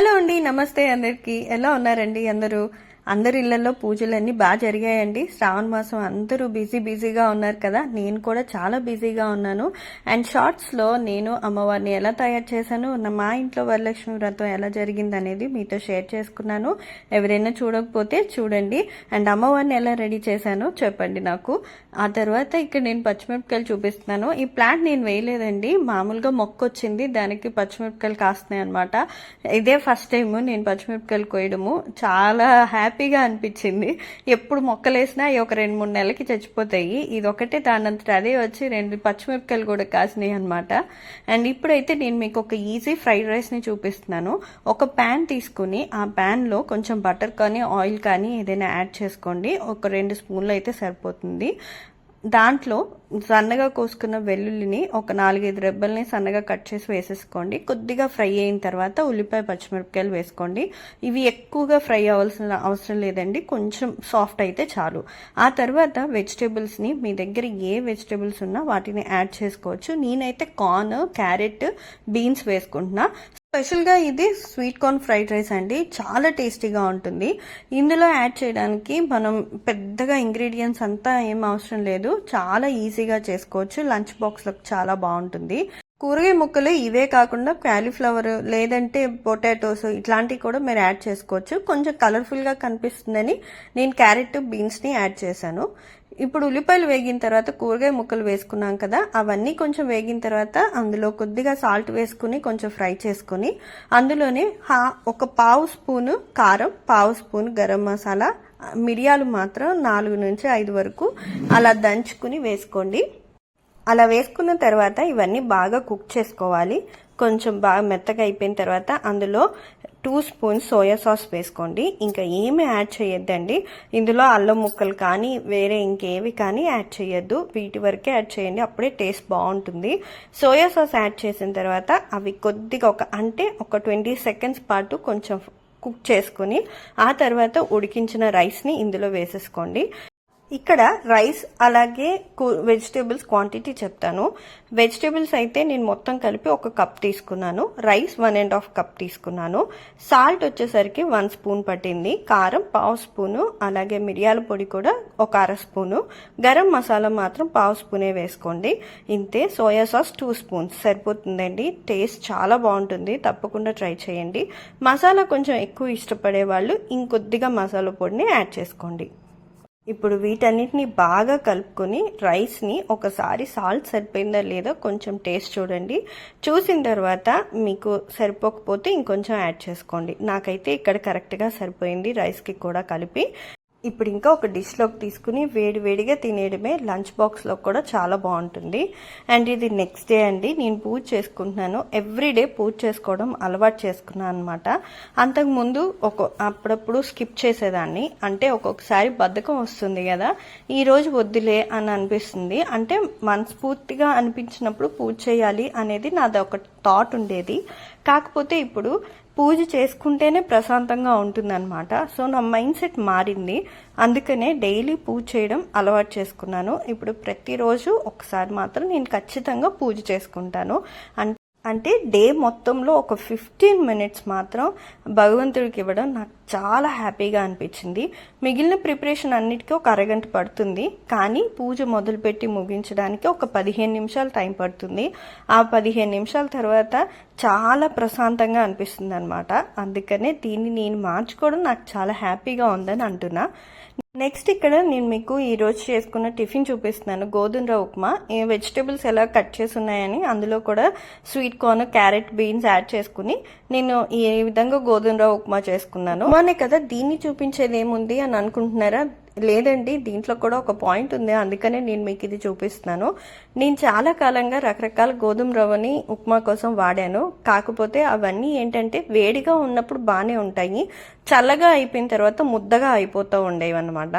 Hello అండి నమస్తే అందరికీ. ఎలా ఉన్నారండి అందరూ? అందరి ఇళ్ళలో పూజలన్నీ బాగా జరిగాయండి. శ్రావణ మాసం అందరూ బిజీ బిజీగా ఉన్నారు కదా. నేను కూడా చాలా బిజీగా ఉన్నాను. అండ్ షార్ట్స్లో నేను అమ్మవారిని ఎలా తయారు చేశాను నా- మా ఇంట్లో వరలక్ష్మి వ్రతం ఎలా జరిగింది అనేది మీతో షేర్ చేసుకున్నాను. ఎవరైనా చూడకపోతే చూడండి. అండ్ అమ్మవారిని ఎలా రెడీ చేశానో చెప్పండి నాకు. ఆ తర్వాత ఇక్కడ నేను పచ్చిమిరపకాయలు చూపిస్తున్నాను. ఈ ప్లాంట్ నేను వేయలేదండి. మామూలుగా మొక్క వచ్చింది దానికి పచ్చిమిరపకాయలు కాస్తున్నాయి అనమాట ఇదే ఫస్ట్ టైం నేను పచ్చిమిరపకాయలు కోయడము. చాలా హ్యాపీ హ్యాపీగా అనిపించింది. ఎప్పుడు మొక్కలేసినా అవి ఒక రెండు మూడు నెలలకి చచ్చిపోతాయి. ఇది ఒకటే దానంతట అదే వచ్చి రెండు పచ్చిమిరపకాయలు కూడా కాసినాయి అనమాట అండ్ ఇప్పుడైతే నేను మీకు ఒక ఈజీ ఫ్రైడ్ రైస్ని చూపిస్తున్నాను. ఒక ప్యాన్ తీసుకుని ఆ ప్యాన్లో కొంచెం బటర్ కానీ ఆయిల్ కానీ ఏదైనా యాడ్ చేసుకోండి. ఒక రెండు స్పూన్లు అయితే సరిపోతుంది. దాంట్లో సన్నగా కోసుకున్న వెల్లుల్లిని ఒక నాలుగైదు రెబ్బల్ని సన్నగా కట్ చేసి వేసేసుకోండి. కొద్దిగా ఫ్రై అయిన తర్వాత ఉల్లిపాయ పచ్చిమిరపకాయలు వేసుకోండి. ఇవి ఎక్కువగా ఫ్రై అవ్వాల్సిన అవసరం లేదండి. కొంచెం సాఫ్ట్ అయితే చాలు. ఆ తర్వాత వెజిటేబుల్స్ని మీ దగ్గర ఏ వెజిటేబుల్స్ ఉన్నా వాటిని యాడ్ చేసుకోవచ్చు. నేనైతే కార్న్ క్యారెట్ బీన్స్ వేసుకుంటున్నా. స్పెషల్గా ఇది స్వీట్ కార్న్ ఫ్రైడ్ రైస్ అండి. చాలా టేస్టీగా ఉంటుంది. ఇందులో యాడ్ చేయడానికి మనం పెద్దగా ఇంగ్రీడియంట్స్ అంతా ఏం అవసరం లేదు. చాలా ఈజీగా చేసుకోవచ్చు. లంచ్ బాక్స్లకు చాలా బాగుంటుంది. కూరగాయ ముక్కలు ఇవే కాకుండా క్యాలీఫ్లవర్ లేదంటే పొటాటోస్ ఇట్లాంటివి కూడా మీరు యాడ్ చేసుకోవచ్చు. కొంచెం కలర్ఫుల్గా కనిపిస్తుందని నేను క్యారెట్ బీన్స్ని యాడ్ చేశాను. ఇప్పుడు ఉల్లిపాయలు వేగిన తర్వాత కూరగాయ ముక్కలు వేసుకున్నాం కదా అవన్నీ కొంచెం వేగిన తర్వాత అందులో కొద్దిగా సాల్ట్ వేసుకుని కొంచెం ఫ్రై చేసుకుని అందులోనే హా ఒక పావు స్పూను కారం పావు స్పూన్ గరం మసాలా మిరియాలు మాత్రం నాలుగు నుంచి ఐదు వరకు అలా దంచుకుని వేసుకోండి. అలా వేసుకున్న తర్వాత ఇవన్నీ బాగా కుక్ చేసుకోవాలి. కొంచెం బాగా మెత్తగా అయిపోయిన తర్వాత అందులో టూ స్పూన్స్ సోయా సాస్ వేసుకోండి. ఇంకా ఏమి యాడ్ చేయొద్దండి. ఇందులో అల్లం ముక్కలు కానీ వేరే ఇంకేవి కానీ యాడ్ చేయొద్దు. వీటి వరకే యాడ్ చేయండి. అప్పుడే టేస్ట్ బాగుంటుంది. సోయా సాస్ యాడ్ చేసిన తర్వాత అవి కొద్దిగా ఒక అంటే ఒక ట్వంటీ సెకండ్స్ పాటు కొంచెం కుక్ చేసుకుని ఆ తర్వాత ఉడికించిన రైస్ని ఇందులో వేసేసుకోండి. ఇక్కడ రైస్ అలాగే వెజిటేబుల్స్ క్వాంటిటీ చెప్తాను. వెజిటేబుల్స్ అయితే నేను మొత్తం కలిపి ఒక కప్ తీసుకున్నాను. Rice one and half cup తీసుకున్నాను. సాల్ట్ వచ్చేసరికి వన్ స్పూన్ పట్టింది. కారం పావు స్పూను అలాగే మిరియాల పొడి కూడా ఒక అర స్పూను. గరం మసాలా మాత్రం పావు స్పూనే వేసుకోండి. ఇంతే సోయా సాస్ టూ స్పూన్స్. సరిపోతుందండి. టేస్ట్ చాలా బాగుంటుంది. తప్పకుండా ట్రై చేయండి. మసాలా కొంచెం ఎక్కువ ఇష్టపడే వాళ్ళు ఇంకొద్దిగా మసాలా పొడిని యాడ్ చేసుకోండి. ఇప్పుడు వీటన్నిటిని బాగా కలుపుకొని రైస్ని ఒకసారి సాల్ట్ సరిపోయిందా లేదో కొంచెం టేస్ట్ చూడండి. చూసిన తర్వాత మీకు సరిపోకపోతే ఇంకొంచెం యాడ్ చేసుకోండి. నాకైతే ఇక్కడ కరెక్ట్గా సరిపోయింది రైస్కి కూడా కలిపి. ఇప్పుడు ఇంకా ఒక డిష్లోకి తీసుకుని వేడి వేడిగా తినేయడమే లంచ్ బాక్స్లో కూడా చాలా బాగుంటుంది. అండ్ ఇది నెక్స్ట్ డే అండి. నేను పూజ చేసుకుంటున్నాను. ఎవ్రీడే పూజ చేసుకోవడం అలవాటు చేసుకున్నాను అనమాట అంతకుముందు ఒక అప్పుడప్పుడు స్కిప్ చేసేదాన్ని. అంటే ఒక్కొక్కసారి బద్ధకం వస్తుంది కదా. ఈరోజు వద్దులే అని అనిపిస్తుంది. అంటే మనస్ఫూర్తిగా అనిపించినప్పుడు పూజ చేయాలి అనేది నాది ఒక థాట్ ఉండేది. కాకపోతే ఇప్పుడు పూజ చేసుకుంటేనే ప్రశాంతంగా ఉంటుందన్నమాట. సో నా మైండ్ సెట్ మారింది. అందుకనే డైలీ పూజ చేయడం అలవాటు చేసుకున్నాను. ఇప్పుడు ప్రతిరోజు ఒకసారి మాత్రం నేను ఖచ్చితంగా పూజ చేసుకుంటాను. అంటే అంటే డే మొత్తంలో ఒక ఫిఫ్టీన్ మినిట్స్ మాత్రం భగవంతుడికి ఇవ్వడం నాకు చాలా హ్యాపీగా అనిపించింది. మిగిలిన ప్రిపరేషన్ అన్నిటికీ ఒక అరగంట పడుతుంది. కానీ పూజ మొదలుపెట్టి ముగించడానికి ఒక పదిహేను నిమిషాలు టైం పడుతుంది. ఆ పదిహేను నిమిషాల తర్వాత చాలా ప్రశాంతంగా అనిపిస్తుంది అనమాట అందుకనే దీన్ని నేను మార్చుకోవడం నాకు చాలా హ్యాపీగా ఉందని అంటున్నా. నెక్స్ట్ ఇక్కడ నేను మీకు ఈరోజు చేసుకున్న టిఫిన్ చూపిస్తున్నాను. గోధుమ ఉప్మా. ఈ వెజిటేబుల్స్ ఎలా కట్ చేసి ఉన్నాయని అందులో కూడా sweet corn carrot beans add చేసుకుని నేను ఈ విధంగా గోధుమ ఉప్మా చేసుకున్నాను. ఉప్మానే కదా దీన్ని చూపించేది ఏముంది అని అనుకుంటున్నారా? లేదండి దీంట్లో కూడా ఒక పాయింట్ ఉంది. అందుకనే నేను మీకు ఇది చూపిస్తున్నాను. నేను చాలా కాలంగా రకరకాల గోధుమ రవ్వని ఉప్మా కోసం వాడాను. కాకపోతే అవన్నీ ఏంటంటే వేడిగా ఉన్నప్పుడు బాగానే ఉంటాయి. చల్లగా అయిపోయిన తర్వాత ముద్దగా అయిపోతూ ఉండేవి అనమాట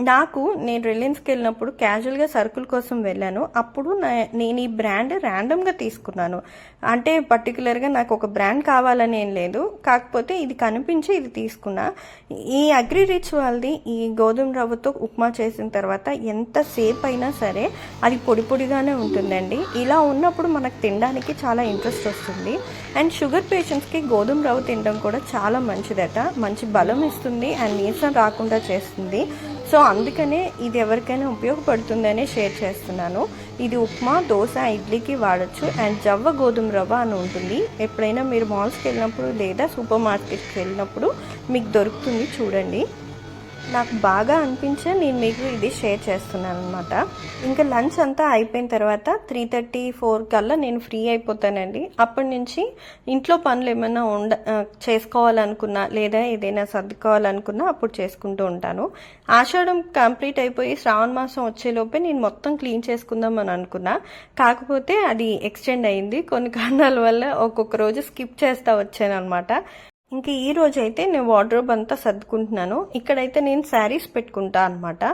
నాకు నేను రిలయన్స్కి వెళ్ళినప్పుడు క్యాజువల్గా సరుకుల కోసం వెళ్ళాను. అప్పుడు నా- నేను ఈ బ్రాండ్ ర్యాండమ్గా తీసుకున్నాను. అంటే పర్టికులర్గా నాకు ఒక బ్రాండ్ కావాలని ఏం లేదు. కాకపోతే ఇది కనిపించి ఇది తీసుకున్నా. ఈ అగ్రి రిచ్ వాళ్ళది ఈ గోధుమ రవ్వతో ఉప్మా చేసిన తర్వాత ఎంత సేపు అయినా సరే అది పొడి పొడిగానే ఉంటుందండి. ఇలా ఉన్నప్పుడు మనకు తినడానికి చాలా ఇంట్రెస్ట్ వస్తుంది. అండ్ షుగర్ పేషెంట్స్కి గోధుమ రవ్వ తినడం కూడా చాలా మంచిదట. మంచి బలం ఇస్తుంది. అండ్ నీరసం రాకుండా చేస్తుంది. సో అందుకనే ఇది ఎవరికైనా ఉపయోగపడుతుందనే షేర్ చేస్తున్నాను. ఇది ఉప్మా దోశ ఇడ్లీకి వాడచ్చు. అండ్ జవ్వ గోధుమ రవ్వ అని ఉంటుంది. ఎప్పుడైనా మీరు మాల్స్కి వెళ్ళినప్పుడు లేదా సూపర్ మార్కెట్కి వెళ్ళినప్పుడు మీకు దొరుకుతుంది చూడండి. నాకు బాగా అనిపించే నేను మీకు ఇది షేర్ చేస్తున్నాను అనమాట ఇంకా లంచ్ అంతా అయిపోయిన తర్వాత త్రీ థర్టీ ఫోర్ కల్లా నేను ఫ్రీ అయిపోతానండి. అప్పటి నుంచి ఇంట్లో పనులు ఏమైనా ఉండ చేసుకోవాలనుకున్నా లేదా ఏదైనా సర్దుకోవాలనుకున్నా అప్పుడు చేసుకుంటూ ఉంటాను. ఆషాఢం కంప్లీట్ అయిపోయి శ్రావణ మాసం వచ్చేలోపే నేను మొత్తం క్లీన్ చేసుకుందాం అని అనుకున్నా. కాకపోతే అది ఎక్స్టెండ్ అయింది. కొన్ని కారణాల వల్ల ఒక్కొక్క రోజు స్కిప్ చేస్తా వచ్చాను అనమాట ఇంక ఈ రోజు అయితే నేను వార్డ్రోబ్ అంతా సర్దుకుంటున్నాను. ఇక్కడైతే నేను శారీస్ పెట్టుకుంటా అనమాట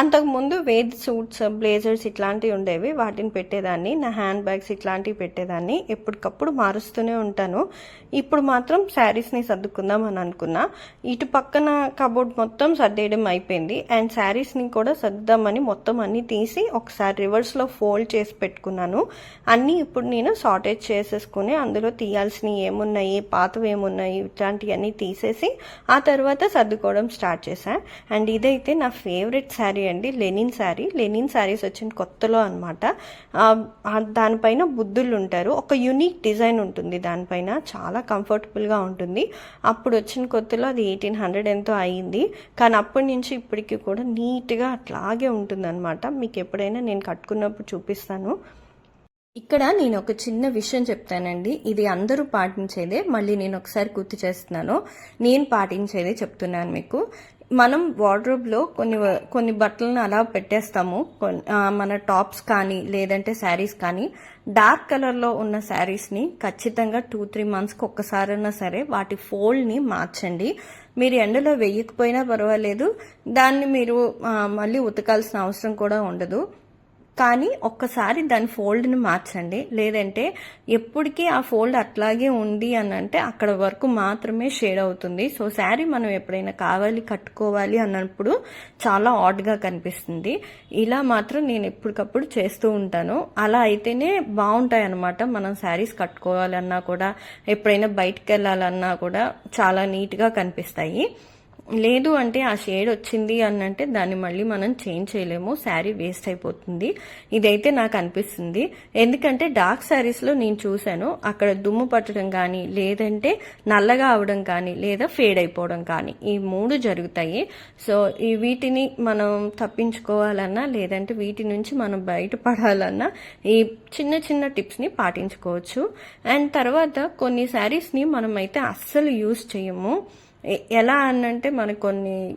అంతకుముందు వేద్ సూట్స్ బ్లేజర్స్ ఇట్లాంటివి ఉండేవి. వాటిని పెట్టేదాన్ని. నా హ్యాండ్ బ్యాగ్స్ ఇట్లాంటివి పెట్టేదాన్ని. ఎప్పటికప్పుడు మారుస్తూనే ఉంటాను. ఇప్పుడు మాత్రం శారీస్ని సర్దుకుందాం అని అనుకున్నా. ఇటు పక్కన కబోర్డ్ మొత్తం సర్దేయడం అయిపోయింది. అండ్ శారీస్ని కూడా సర్దుదామని మొత్తం అన్ని తీసి ఒకసారి రివర్స్లో ఫోల్డ్ చేసి పెట్టుకున్నాను. అన్నీ ఇప్పుడు నేను సార్టేజ్ చేసేసుకుని అందులో తీయాల్సినవి ఏమున్నాయి పాతవి ఏమున్నాయి ఇట్లాంటివన్నీ తీసేసి ఆ తర్వాత సర్దుకోవడం స్టార్ట్ చేశాను అండ్ ఇదైతే నా ఫేవరెట్ శారీ అండి లెనిన్ శారీ. లెనిన్ శారీస్ వచ్చిన కొత్తలో అనమాట దానిపైన బుద్ధులు ఉంటారు. ఒక యునిక్ డిజైన్ ఉంటుంది దానిపైన. చాలా కంఫర్టబుల్గా ఉంటుంది. అప్పుడు వచ్చిన కొత్తలో అది ఎయిటీన్ హండ్రెడ్ ఎంతో అయ్యింది కానీ అప్పటి నుంచి ఇప్పటికి కూడా నీట్గా అట్లాగే ఉంటుందన్నమాట. మీకు ఎప్పుడైనా నేను కట్టుకున్నప్పుడు చూపిస్తాను. ఇక్కడ నేను ఒక చిన్న విషయం చెప్తానండి. ఇది అందరూ పాటించేదే. మళ్ళీ నేను ఒకసారి గుర్తు చేస్తున్నాను. నేను పాటించేదే చెప్తున్నాను మీకు. మనం వార్డ్రోబ్లో కొన్ని కొన్ని బట్టలను అలా పెట్టేస్తాము. కొన్- మన టాప్స్ కానీ లేదంటే శారీస్ కానీ డార్క్ కలర్లో ఉన్న శారీస్ని ఖచ్చితంగా టూ త్రీ మంత్స్కి ఒక్కసారైనా సరే వాటి ఫోల్డ్ని మార్చండి. మీరు ఎండలో వేయకపోయినా పర్వాలేదు. దాన్ని మీరు మళ్ళీ ఉతకాల్సిన అవసరం కూడా ఉండదు. కానీ ఒక్కసారి దాని ఫోల్డ్ని మార్చండి. లేదంటే ఎప్పటికీ ఆ ఫోల్డ్ అట్లాగే ఉంది అని అంటే అక్కడ వరకు మాత్రమే షేడ్ అవుతుంది. సో శారీ మనం ఎప్పుడైనా కావాలి కట్టుకోవాలి అన్నప్పుడు చాలా ఆడ్గా కనిపిస్తుంది. ఇలా మాత్రం నేను ఎప్పటికప్పుడు చేస్తూ ఉంటాను. అలా అయితేనే బాగుంటాయి అన్నమాట మనం శారీస్ కట్టుకోవాలన్నా కూడా ఎప్పుడైనా బయటకు వెళ్ళాలన్నా కూడా చాలా నీట్గా కనిపిస్తాయి. లేదు అంటే ఆ షేడ్ వచ్చింది అని అంటే దాన్ని మళ్ళీ మనం చేంజ్ చేయలేము. శారీ వేస్ట్ అయిపోతుంది. ఇదైతే నాకు అనిపిస్తుంది. ఎందుకంటే డార్క్ శారీస్లో నేను చూశాను. అక్కడ దుమ్ము పట్టడం కానీ లేదంటే నల్లగా అవడం కానీ లేదా ఫేడ్ అయిపోవడం కానీ ఈ మూడు జరుగుతాయి. సో ఈ వీటిని మనం తప్పించుకోవాలన్నా లేదంటే వీటి నుంచి మనం బయటపడాలన్నా ఈ చిన్న చిన్న టిప్స్ని పాటించుకోవచ్చు. అండ్ తర్వాత కొన్ని శారీస్ని మనం అయితే అస్సలు యూజ్ చేయము. ఎలా అనంటే మనకు కొన్ని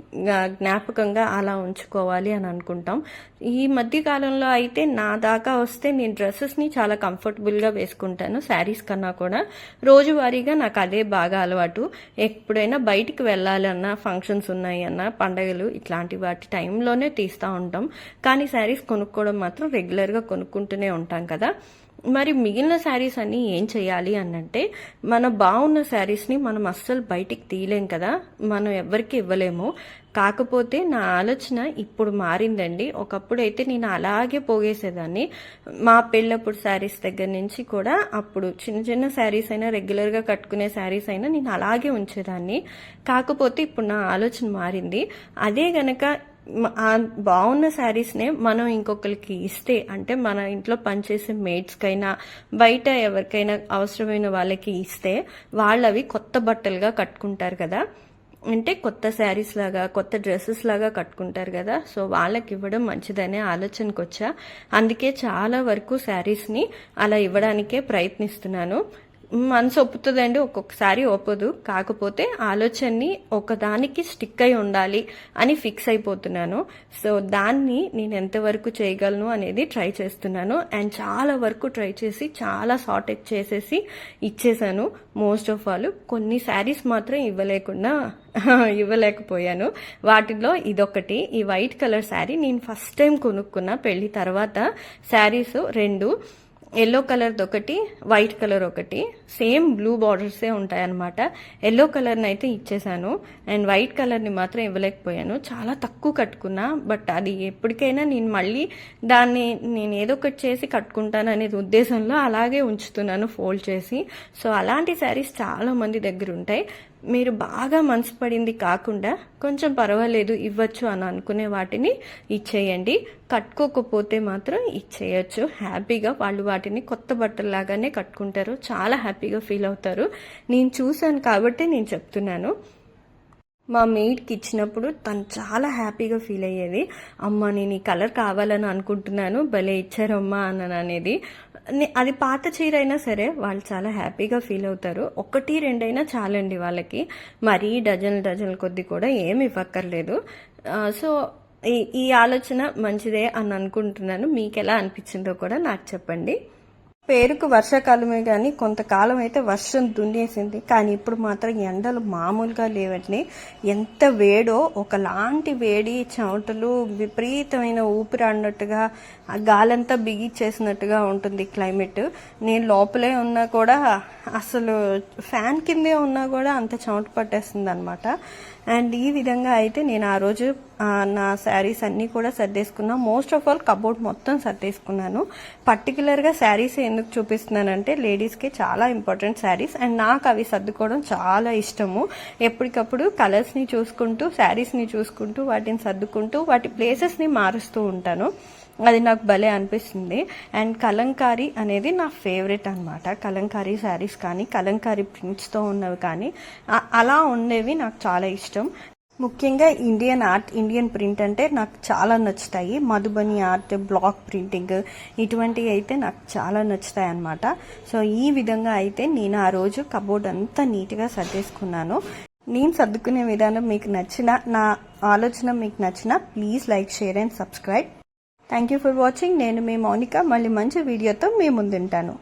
జ్ఞాపకంగా అలా ఉంచుకోవాలి అని అనుకుంటాం. ఈ మధ్య కాలంలో అయితే నా దాకా వస్తే నేను డ్రెస్సెస్ని చాలా కంఫర్టబుల్గా వేసుకుంటాను శారీస్ కన్నా కూడా. రోజువారీగా నాకు అదే బాగా అలవాటు. ఎప్పుడైనా బయటికి వెళ్ళాలన్నా ఫంక్షన్స్ ఉన్నాయన్నా పండగలు ఇట్లాంటి వాటి టైంలోనే తీస్తూ ఉంటాం. కానీ శారీస్ కొనుక్కోవడం మాత్రం రెగ్యులర్గా కొనుక్కుంటూనే ఉంటాం కదా. మరి మిగిలిన శారీస్ అన్ని ఏం చేయాలి అనంటే మన బాగున్న శారీస్ని మనం అస్సలు బయటికి తీయలేం కదా మనం ఎవరికి ఇవ్వలేము. కాకపోతే నా ఆలోచన ఇప్పుడు మారిందండి. ఒకప్పుడు అయితే నేను అలాగే పోగేసేదాన్ని. మా పెళ్ళప్పుడు శారీస్ దగ్గర నుంచి కూడా అప్పుడు చిన్న చిన్న శారీస్ అయినా రెగ్యులర్గా కట్టుకునే శారీస్ అయినా నేను అలాగే ఉంచేదాన్ని. కాకపోతే ఇప్పుడు నా ఆలోచన మారింది. అదే గనక బాగున్న శారీస్నే మనం ఇంకొకరికి ఇస్తే అంటే మన ఇంట్లో పనిచేసే మేట్స్కైనా బయట ఎవరికైనా అవసరమైన వాళ్ళకి ఇస్తే వాళ్ళవి కొత్త బట్టలుగా కట్టుకుంటారు కదా. అంటే కొత్త శారీస్ లాగా కొత్త డ్రెస్సెస్ లాగా కట్టుకుంటారు కదా. సో వాళ్ళకి ఇవ్వడం మంచిదనే ఆలోచనకు వచ్చా అందుకే చాలా వరకు శారీస్ని అలా ఇవ్వడానికే ప్రయత్నిస్తున్నాను. మనసు ఒప్పుతుందండి ఒక్కొక్కసారి ఒప్పదు. కాకపోతే ఆలోచనని ఒకదానికి స్టిక్ అయి ఉండాలి అని ఫిక్స్ అయిపోతున్నాను. సో దాన్ని నేను ఎంతవరకు చేయగలను అనేది ట్రై చేస్తున్నాను. అండ్ చాలా వరకు ట్రై చేసి చాలా సార్ట్ చేసేసి ఇచ్చేసాను. మోస్ట్ ఆఫ్ ఆల్ కొన్ని శారీస్ మాత్రం ఇవ్వలేకుండా ఇవ్వలేకపోయాను. వాటిలో ఇదొకటి. ఈ వైట్ కలర్ శారీ నేను ఫస్ట్ టైం కొనుక్కున్న పెళ్ళి తర్వాత శారీస్ రెండు. ఎల్లో కలర్ది ఒకటి వైట్ కలర్ ఒకటి. సేమ్ బ్లూ బార్డర్సే ఉంటాయన్నమాట. ఎల్లో కలర్ని అయితే ఇచ్చేసాను. అండ్ వైట్ కలర్ని మాత్రం ఇవ్వలేకపోయాను. చాలా తక్కువ కట్టుకున్నా బట్ అది ఎప్పటికైనా నేను మళ్ళీ దాన్ని నేను ఏదో ఒకటి చేసి కట్టుకుంటాను అనేది ఉద్దేశంలో అలాగే ఉంచుతున్నాను ఫోల్డ్ చేసి. సో అలాంటి శారీస్ చాలా మంది దగ్గర ఉంటాయి. మీరు బాగా మనసు పడింది కాకుండా కొంచెం పర్వాలేదు ఇవ్వచ్చు అని అనుకునే వాటిని ఇచ్చేయండి. కట్టుకోకపోతే మాత్రం ఇచ్చేయచ్చు. హ్యాపీగా వాళ్ళు వాటిని కొత్త బట్టల్లాగానే కట్టుకుంటారు. చాలా హ్యాపీగా ఫీల్ అవుతారు. నేను చూశాను కాబట్టి నేను చెప్తున్నాను. మా మేడ్కి ఇచ్చినప్పుడు తను చాలా హ్యాపీగా ఫీల్ అయ్యేది. అమ్మ నేను ఈ కలర్ కావాలని అనుకుంటున్నాను భలే ఇచ్చారమ్మా అన్నాను అనేది. నే- అది పాత చీర అయినా సరే వాళ్ళు చాలా హ్యాపీగా ఫీల్ అవుతారు. ఒకటి రెండైనా చాలండి వాళ్ళకి. మరీ డజన్ డజన్ కొద్ది కూడా ఏమి ఇవ్వక్కర్లేదు. సో ఈ ఈ ఆలోచన మంచిదే అని అనుకుంటున్నాను. మీకు ఎలా అనిపించిందో కూడా నాకు చెప్పండి. పేరుకు వర్షాకాలమే కానీ కొంతకాలం అయితే వర్షం దున్నేసింది. కానీ ఇప్పుడు మాత్రం ఎండలు మామూలుగా లేవండి. ఎంత వేడో ఒకలాంటి వేడి చెమటలు విపరీతమైన ఊపిరి అన్నట్టుగా ఆ గాలంతా బిగిచ్చేసినట్టుగా ఉంటుంది క్లైమేట్. నేను లోపలే ఉన్నా కూడా అసలు ఫ్యాన్ కిందే ఉన్నా కూడా అంత చెమట పట్టేస్తుంది అనమాట అండ్ ఈ విధంగా అయితే నేను ఆ రోజు నా శారీస్ అన్నీ కూడా సర్దేసుకున్నా. మోస్ట్ ఆఫ్ ఆల్ కబోర్డ్ మొత్తం సర్దేసుకున్నాను. పర్టికులర్గా శారీస్ ఎందుకు చూపిస్తున్నానంటే లేడీస్కి చాలా ఇంపార్టెంట్ శారీస్. అండ్ నాకు అవి సర్దుకోవడం చాలా ఇష్టము. ఎప్పటికప్పుడు కలర్స్ని చూసుకుంటూ శారీస్ని చూసుకుంటూ వాటిని సర్దుకుంటూ వాటి ప్లేసెస్ని మారుస్తూ ఉంటాను. అది నాకు భలే అనిపిస్తుంది. అండ్ కలంకారీ అనేది నా ఫేవరెట్ అనమాట కలంకారీ శారీస్ కానీ కలంకారీ ప్రింట్స్తో ఉన్నవి కానీ అలా ఉండేవి నాకు చాలా ఇష్టం. ముఖ్యంగా ఇండియన్ ఆర్ట్ ఇండియన్ ప్రింట్ అంటే నాకు చాలా నచ్చుతాయి. మధుబని ఆర్ట్ బ్లాక్ ప్రింటింగ్ ఇటువంటివి అయితే నాకు చాలా నచ్చుతాయి అన్నమాట. సో ఈ విధంగా అయితే నేను ఆ రోజు కబోర్డ్ అంతా నీట్గా సర్దేసుకున్నాను. నేను సర్దుకునే విధానం మీకు నచ్చిన నా ఆలోచన మీకు నచ్చిన please like share and subscribe thank you for watching నేను మీ మౌనిక. మళ్ళీ మంచి వీడియోతో మీ ముందుంటాను.